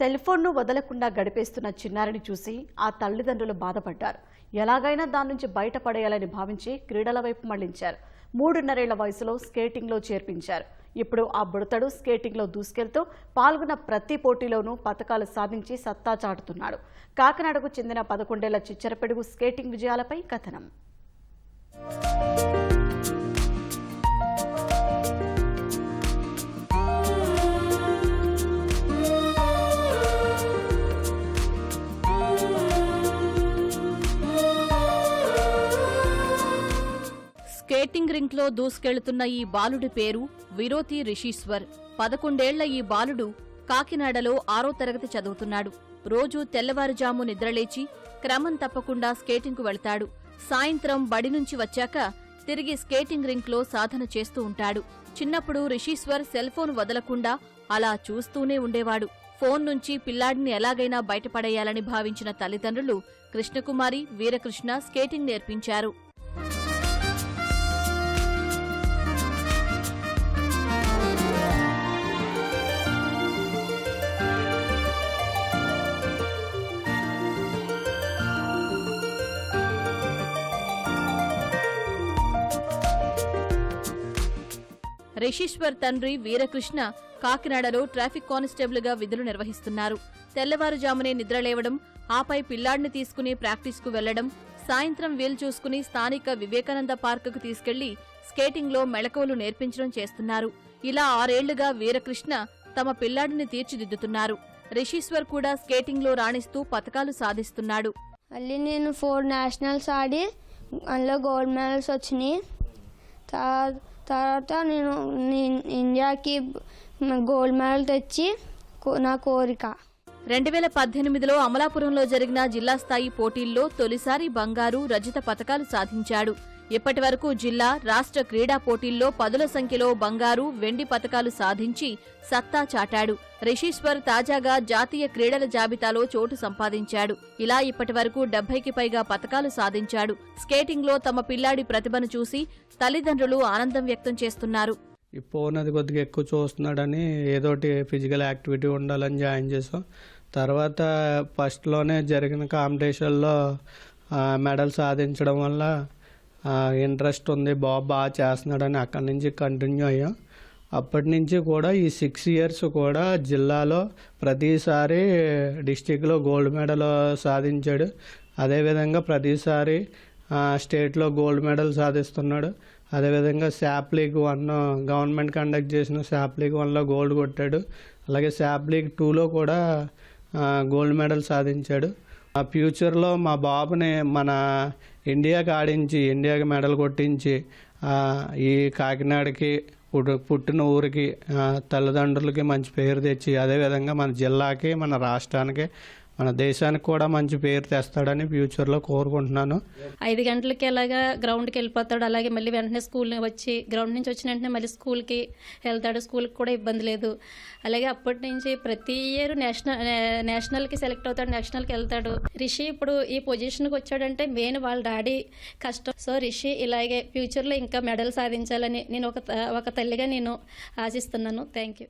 Cell ఫోన్ను వదలకుండా గడిపేస్తున్న చిన్నారిని చూసి ఆ తల్లిదండ్రులు బాధపడ్డారు. ఎలాగైనా దాని నుంచి బయటపడేయాలని భావించి క్రీడల వైపు మళ్ళించారు. మూడున్నరేళ్ళ వయసులో స్కేటింగ్లో చేర్పించారు. ఇప్పుడు ఆ బుడతడు స్కేటింగ్లో దూసుకెళ్తూ పాల్గొన్న ప్రతి పోటీలోనూ పథకాలు సాధించి సత్తా చాటుతున్నాడు. కాకినాడకు చెందిన పదకొండేళ్ళ చిచ్చరపెడుగు స్కేటింగ్ విజయాలపై కథనం. స్కేటింగ్ రింక్లో దూసుకెళ్తున్న ఈ బాలుడి పేరు విరోతి రిషీశ్వర్. పదకొండేళ్ళ ఈ బాలుడు కాకినాడలో ఆరో తరగతి చదువుతున్నాడు. రోజూ తెల్లవారుజాము నిద్రలేచి క్రమం తప్పకుండా స్కేటింగ్కు వెళ్తాడు. సాయంత్రం బడి నుంచి వచ్చాక తిరిగి స్కేటింగ్ రింక్లో సాధన చేస్తూ ఉంటాడు. చిన్నప్పుడు రిషీశ్వర్ సెల్ ఫోన్ వదలకుండా అలా చూస్తూనే ఉండేవాడు. ఫోన్ నుంచి పిల్లాడిని ఎలాగైనా బయటపడేయాలని భావించిన తల్లిదండ్రులు కృష్ణకుమారి వీరకృష్ణ స్కేటింగ్ నేర్పించారు. రిషీశ్వర్ తండ్రి వీరకృష్ణ కాకినాడలో ట్రాఫిక్ కానిస్టేబుల్గా విధులు నిర్వహిస్తున్నారు. తెల్లవారుజామునే నిద్రలేవడం ఆపై పిల్లాడిని తీసుకుని ప్రాక్టీస్కు వెళ్ళడం సాయంత్రం వీలు చూసుకుని స్థానిక వివేకానంద పార్కుకు తీసుకెళ్ళి స్కేటింగ్లో మెళకువలు నేర్పించడం చేస్తున్నారు. ఇలా ఆరేళ్ళుగా వీరకృష్ణ తమ పిల్లాడిని తీర్చిదిద్దుతున్నారు. రిషీశ్వర్ కూడా స్కేటింగ్లో రాణిస్తూ పథకాలు సాధిస్తున్నాడు. మళ్ళీ నేను ఫోర్ నేషనల్స్ ఆడి అందులో గోల్డ్ మెడల్స్ వచ్చినాయి. తర్వాత నేను ఇండియాకి గోల్డ్ మెడల్ తెచ్చి కో- నా కోరిక. రెండు వేల పద్దెనిమిదిలో అమలాపురంలో జరిగిన జిల్లా స్థాయి పోటీల్లో తొలిసారి బంగారు రజత పతకాలు సాధించాడు. ఇప్పటి వరకు జిల్లా రాష్ట్ర క్రీడా పోటీల్లో పదుల సంఖ్యలో బంగారు వెండి పతకాలు సాధించి సత్తా చాటాడు. రిషీశ్వర్ తాజాగా జాతీయ క్రీడల జాబితాలో చోటు సంపాదించాడు. ఇలా ఇప్పటి వరకు డెబ్బైకి పైగా పతకాలు సాధించాడు. స్కేటింగ్లో తమ పిల్లాడి ప్రతిభను చూసి తల్లిదండ్రులు ఆనందం వ్యక్తం చేస్తున్నారు. ఈ ఫోన్ అది కొద్దిగా ఎక్కువ చూస్తున్నాడని ఏదోటి ఫిజికల్ యాక్టివిటీ ఉండాలని జాయిన్ చేసాం తర్వాత ఫస్ట్లోనే జరిగిన కాంపిటీషన్లో మెడల్ సాధించడం వల్ల ఇంట్రెస్ట్ ఉంది. బాబు బాగా చేస్తున్నాడని అక్కడి నుంచి కంటిన్యూ అయ్యాం. అప్పటి నుంచి కూడా ఈ సిక్స్ ఇయర్స్ కూడా జిల్లాలో ప్రతిసారి డిస్టిక్లో గోల్డ్ మెడల్ సాధించాడు. అదేవిధంగా ప్రతిసారి స్టేట్లో గోల్డ్ మెడల్ సాధిస్తున్నాడు. అదేవిధంగా SAAP league one government conduct చేసిన శాప్ లీగ్ వన్లో గోల్డ్ కొట్టాడు. అలాగే శాప్ లీగ్ టూలో కూడా గోల్డ్ మెడల్ సాధించాడు. ఫ్యూచర్లో మా బాబుని మన ఇండియాకి ఆడించి ఇండియాకి మెడల్ కొట్టించి ఈ కాకినాడకి పుట్టిన ఊరికి తల్లిదండ్రులకి మంచి పేరు తెచ్చి అదేవిధంగా మన జిల్లాకి మన రాష్ట్రానికి మన దేశానికి కూడా మంచి పేరు తెస్తాడని ఫ్యూచర్లో కోరుకుంటున్నాను. ఐదు గంటలకి అలాగా గ్రౌండ్కి వెళ్ళిపోతాడు అలాగే మళ్ళీ వెంటనే స్కూల్ వచ్చి గ్రౌండ్ నుంచి వచ్చిన వెంటనే మళ్ళీ స్కూల్కి వెళ్తాడు స్కూల్కి కూడా ఇబ్బంది లేదు. అలాగే అప్పటి నుంచి ప్రతి ఇయర్ నేషనల్ నేషనల్కి సెలెక్ట్ అవుతాడు నేషనల్కి వెళ్తాడు. రిషి ఇప్పుడు ఈ పొజిషన్కి వచ్చాడంటే మెయిన్ వాళ్ళ డాడీ కష్టం. సో రిషి ఇలాగే ఫ్యూచర్లో ఇంకా మెడల్ సాధించాలని నేను ఒక త- ఒక తల్లిగా నేను ఆశిస్తున్నాను. Thank you